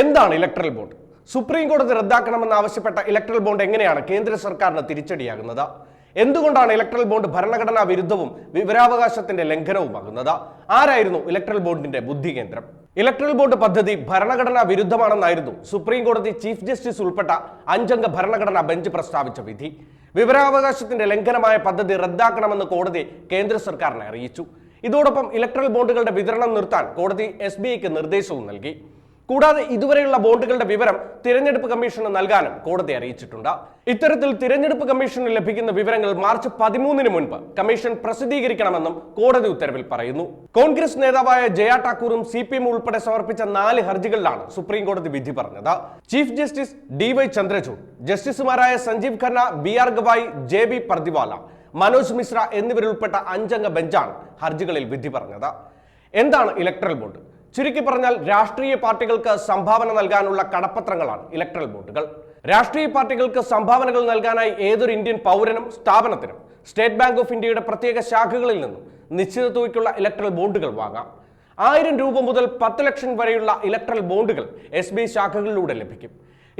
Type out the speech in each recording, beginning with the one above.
എന്താണ് electoral bond supreme കോടതി റദ്ദാക്കണമെന്ന് ആവശ്യപ്പെട്ട ഇലക്ട്രൽ ബോണ്ട് എങ്ങനെയാണ് കേന്ദ്ര സർക്കാരിന് തിരിച്ചടിയാകുന്നത്? എന്തുകൊണ്ടാണ് ഇലക്ട്രൽ ബോണ്ട് ഭരണഘടനാ വിരുദ്ധവും വിവരാവകാശത്തിന്റെ ലംഘനവുമാകുന്നത്? ആരായിരുന്നു ഇലക്ട്രൽ ബോണ്ടിന്റെ ബുദ്ധി കേന്ദ്രം? ഇലക്ട്രൽ ബോണ്ട് പദ്ധതി ഭരണഘടനാ വിരുദ്ധമാണെന്നായിരുന്നു സുപ്രീം കോടതി ചീഫ് ജസ്റ്റിസ് ഉൾപ്പെട്ട അഞ്ചംഗ ഭരണഘടനാ ബെഞ്ച് പ്രസ്താവിച്ച വിധി. വിവരാവകാശത്തിന്റെ ലംഘനമായ പദ്ധതി റദ്ദാക്കണമെന്ന് കോടതി കേന്ദ്ര സർക്കാരിനെ അറിയിച്ചു. ഇതോടൊപ്പം ഇലക്ട്രൽ ബോണ്ടുകളുടെ വിതരണം നിർത്താൻ കോടതി എസ് നിർദ്ദേശവും നൽകി. കൂടാതെ ഇതുവരെയുള്ള ബോർഡുകളുടെ വിവരം തിരഞ്ഞെടുപ്പ് കമ്മീഷന് നൽകാനും കോടതി അറിയിച്ചിട്ടുണ്ട്. ഇത്തരത്തിൽ തിരഞ്ഞെടുപ്പ് കമ്മീഷന് ലഭിക്കുന്ന വിവരങ്ങൾ മാർച്ച് പതിമൂന്നിന് മുൻപ് കമ്മീഷൻ പ്രസിദ്ധീകരിക്കണമെന്നും കോടതി ഉത്തരവിൽ പറയുന്നു. കോൺഗ്രസ് നേതാവായ ജയ ടാക്കൂറും സി പി എം ഉൾപ്പെടെ സമർപ്പിച്ച നാല് ഹർജികളിലാണ് സുപ്രീം കോടതി വിധി പറഞ്ഞത്. Chief justice D Y Chandrachud ജസ്റ്റിസുമാരായ Sanjiv Khanna B R Gavai J B Pardiwala Manoj Mishra എന്നിവരുൾപ്പെട്ട അഞ്ചംഗ ബെഞ്ചാണ് ഹർജികളിൽ വിധി പറഞ്ഞത്. എന്താണ് ഇലക്ട്രൽ ബോണ്ട്? ചുരുക്കി പറഞ്ഞാൽ രാഷ്ട്രീയ പാർട്ടികൾക്ക് സംഭാവന നൽകാനുള്ള കടപ്പത്രങ്ങളാണ് ഇലക്ട്രൽ ബോണ്ടുകൾ രാഷ്ട്രീയ പാർട്ടികൾക്ക് സംഭാവനകൾ നൽകാനായി ഏതൊരു ഇന്ത്യൻ പൗരനും സ്ഥാപനത്തിനും സ്റ്റേറ്റ് ബാങ്ക് ഓഫ് ഇന്ത്യയുടെ പ്രത്യേക ശാഖകളിൽ നിന്നും നിശ്ചിത തുകയ്ക്കുള്ള ഇലക്ട്രൽ ബോണ്ടുകൾ വാങ്ങാം. ആയിരം രൂപ മുതൽ പത്ത് ലക്ഷം വരെയുള്ള ഇലക്ട്രൽ ബോണ്ടുകൾ എസ് ശാഖകളിലൂടെ ലഭിക്കും.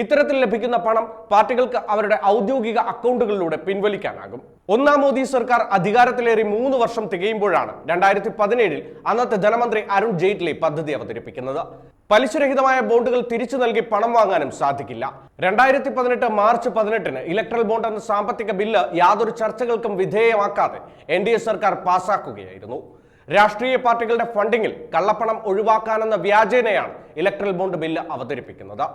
ഇത്തരത്തിൽ ലഭിക്കുന്ന പണം പാർട്ടികൾക്ക് അവരുടെ ഔദ്യോഗിക അക്കൗണ്ടുകളിലൂടെ പിൻവലിക്കാനാകും. ഒന്നാം മോദി സർക്കാർ അധികാരത്തിലേറി മൂന്ന് വർഷം തികയുമ്പോഴാണ് രണ്ടായിരത്തി പതിനേഴിൽ അന്നത്തെ ധനമന്ത്രി അരുൺ ജെയ്റ്റ്ലി പദ്ധതി അവതരിപ്പിക്കുന്നത്. പലിശരഹിതമായ ബോണ്ടുകൾ തിരിച്ചു നൽകി പണം വാങ്ങാനും സാധിക്കില്ല. രണ്ടായിരത്തി പതിനെട്ട് മാർച്ച് പതിനെട്ടിന് ഇലക്ട്രൽ ബോണ്ട് എന്ന സാമ്പത്തിക ബില്ല് യാതൊരു ചർച്ചകൾക്കും വിധേയമാക്കാതെ എൻ സർക്കാർ പാസാക്കുകയായിരുന്നു. രാഷ്ട്രീയ പാർട്ടികളുടെ ഫണ്ടിങ്ങിൽ കള്ളപ്പണം ഒഴിവാക്കാനെന്ന വ്യാജേനയാണ് ഇലക്ട്രൽ ബോണ്ട് ബില്ല് അവതരിപ്പിക്കുന്നത്.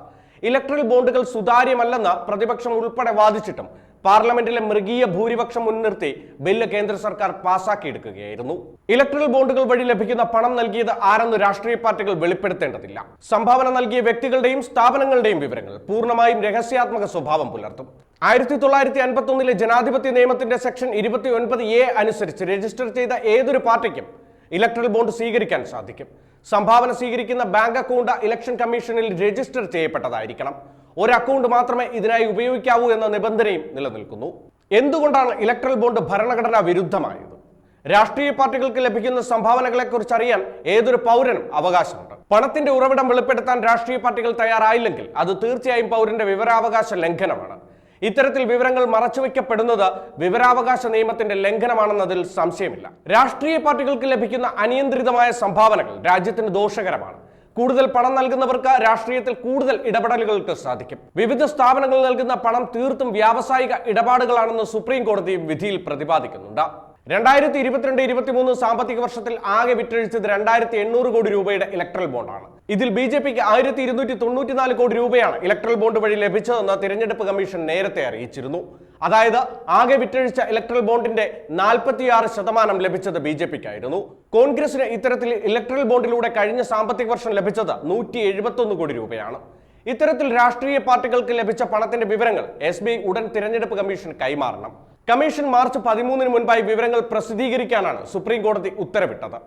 ഇലക്ട്രൽ ബോണ്ടുകൾ സുതാര്യമല്ലെന്ന് പ്രതിപക്ഷം ഉൾപ്പെടെ വാദിച്ചിട്ടും പാർലമെന്റിലെ മൃഗീയ ഭൂരിപക്ഷം മുൻനിർത്തി ബില്ല് കേന്ദ്ര സർക്കാർ പാസാക്കിയെടുക്കുകയായിരുന്നു. ഇലക്ട്രൽ ബോണ്ടുകൾ വഴി ലഭിക്കുന്ന പണം നൽകിയത് ആരെന്ന് രാഷ്ട്രീയ പാർട്ടികൾ വെളിപ്പെടുത്തേണ്ടതില്ല. സംഭാവന നൽകിയ വ്യക്തികളുടെയും സ്ഥാപനങ്ങളുടെയും വിവരങ്ങൾ പൂർണമായും രഹസ്യാത്മക സ്വഭാവം പുലർത്തും. ആയിരത്തി തൊള്ളായിരത്തി അൻപത്തി ഒന്നിലെ ജനാധിപത്യ നിയമത്തിന്റെ സെക്ഷൻ ഇരുപത്തി ഒൻപത് എ അനുസരിച്ച് രജിസ്റ്റർ ചെയ്ത ഏതൊരു പാർട്ടിക്കും ഇലക്ട്രൽ ബോണ്ട് സ്വീകരിക്കാൻ സാധിക്കും. സംഭാവന സ്വീകരിക്കുന്ന ബാങ്ക് അക്കൗണ്ട് ഇലക്ഷൻ കമ്മീഷനിൽ രജിസ്റ്റർ ചെയ്യപ്പെട്ടതായിരിക്കണം. ഒരു അക്കൗണ്ട് മാത്രമേ ഇതിനായി ഉപയോഗിക്കാവൂ എന്ന നിബന്ധനയും നിലനിൽക്കുന്നു. എന്തുകൊണ്ടാണ് ഇലക്ട്രൽ ബോണ്ട് ഭരണഘടനാ വിരുദ്ധമായത്? രാഷ്ട്രീയ പാർട്ടികൾക്ക് ലഭിക്കുന്ന സംഭാവനകളെ കുറിച്ച് അറിയാൻ ഏതൊരു പൗരനും അവകാശമുണ്ട്. പണത്തിന്റെ ഉറവിടം വെളിപ്പെടുത്താൻ രാഷ്ട്രീയ പാർട്ടികൾ തയ്യാറായില്ലെങ്കിൽ അത് തീർച്ചയായും പൗരന്റെ വിവരാവകാശ ലംഘനമാണ്. ഇത്തരത്തിൽ വിവരങ്ങൾ മറച്ചുവെക്കപ്പെടുന്നത് വിവരാവകാശ നിയമത്തിന്റെ ലംഘനമാണെന്നതിൽ സംശയമില്ല. രാഷ്ട്രീയ പാർട്ടികൾക്ക് ലഭിക്കുന്ന അനിയന്ത്രിതമായ സംഭാവനകൾ രാജ്യത്തിന് ദോഷകരമാണ്. കൂടുതൽ പണം നൽകുന്നവർക്ക് രാഷ്ട്രീയത്തിൽ കൂടുതൽ ഇടപെടലുകൾക്ക് സാധിക്കും. വിവിധ സ്ഥാപനങ്ങൾ നൽകുന്ന പണം തീർത്തും വ്യാവസായിക ഇടപാടുകളാണെന്ന് സുപ്രീം കോടതി വിധിയിൽ പ്രതിപാദിക്കുന്നുണ്ട്. രണ്ടായിരത്തി ഇരുപത്തിരണ്ട് ഇരുപത്തിമൂന്ന് സാമ്പത്തിക വർഷത്തിൽ ആകെ വിറ്റഴിച്ചത് രണ്ടായിരത്തി എണ്ണൂറ് കോടി രൂപയുടെ ഇലക്ട്രൽ ബോണ്ടാണ് ഇതിൽ ബി ജെ പിക്ക് ആയിരത്തി ഇരുന്നൂറ്റി തൊണ്ണൂറ്റിനാല് കോടി രൂപയാണ് ഇലക്ട്രൽ ബോണ്ട് വഴി ലഭിച്ചതെന്ന് തിരഞ്ഞെടുപ്പ് കമ്മീഷൻ നേരത്തെ അറിയിച്ചിരുന്നു. അതായത് ആകെ വിറ്റഴിച്ച ഇലക്ട്രൽ ബോണ്ടിന്റെ നാൽപ്പത്തിയാറ് ശതമാനം ലഭിച്ചത് ബി ജെ പിക്കായിരുന്നു. കോൺഗ്രസിന് ഇത്തരത്തിൽ ഇലക്ട്രൽ ബോണ്ടിലൂടെ കഴിഞ്ഞ സാമ്പത്തിക വർഷം ലഭിച്ചത് നൂറ്റി എഴുപത്തൊന്ന് കോടി രൂപയാണ്. ഇത്തരത്തിൽ രാഷ്ട്രീയ പാർട്ടികൾക്ക് ലഭിച്ച പണത്തിന്റെ വിവരങ്ങൾ എസ് ഉടൻ തിരഞ്ഞെടുപ്പ് കമ്മീഷൻ കൈമാറണം. കമ്മീഷൻ മാർച്ച് പതിമൂന്നിന് മുൻപായി വിവരങ്ങൾ പ്രസിദ്ധീകരിക്കാനാണ് സുപ്രീം കോടതി ഉത്തരവിട്ടത്.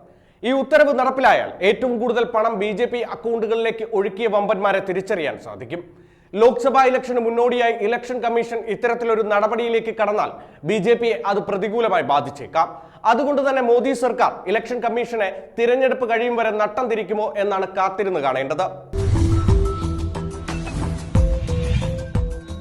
ഈ ഉത്തരവ് നടപ്പിലായാൽ ഏറ്റവും കൂടുതൽ പണം ബി ജെ പി അക്കൗണ്ടുകളിലേക്ക് ഒഴുക്കിയ വമ്പന്മാരെ തിരിച്ചറിയാൻ സാധിക്കും. ലോക്സഭാ ഇലക്ഷന് മുന്നോടിയായി ഇലക്ഷൻ കമ്മീഷൻ ഇത്തരത്തിലൊരു നടപടിയിലേക്ക് കടന്നാൽ ബി ജെ പിയെ അത് പ്രതികൂലമായി ബാധിച്ചേക്കാം. അതുകൊണ്ട് തന്നെ മോദി സർക്കാർ ഇലക്ഷൻ കമ്മീഷനെ തിരഞ്ഞെടുപ്പ് കഴിയും വരെ നട്ടം തിരിക്കുമോ എന്നാണ് കാത്തിരുന്ന് കാണേണ്ടത്.